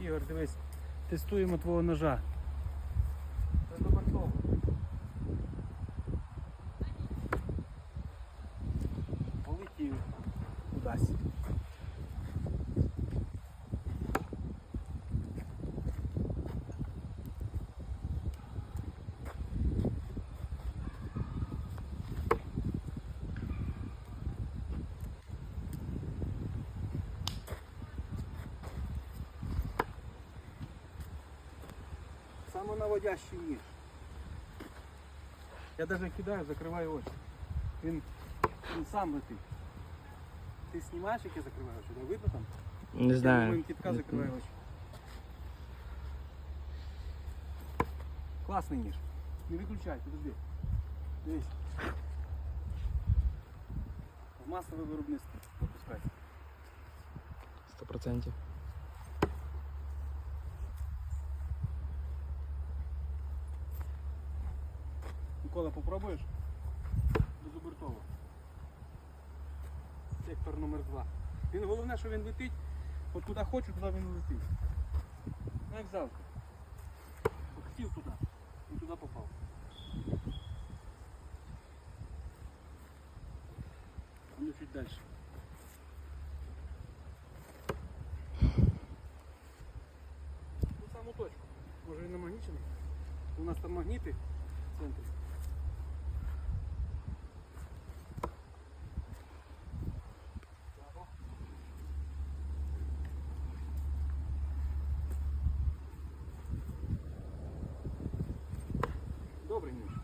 Ігор, дивись, тестуємо твого ножа. Це до бортового. Полетів кудись. Самонаводящий ніж. Я навіть кидаю, закриваю очі. Він, він сам летить. Ти знімаєш, як я закриваю очі? Не видно там? Не Я знаю. думаю, кітка закриває очі. Класний ніж. Не виключай, подожди. Дивись. В масове виробництво випускається. Сто процентів. Микола, попробуєш? Безобертово. Сектор номер 2. Він головне, що він летить. От куди хочу, туди він летить. Ну як завжди. Хотів туди. І туди попав. Ну чуть далі. Ту саму точку. Може він намагнічений? У нас там магніти в центрі. Добре, ні.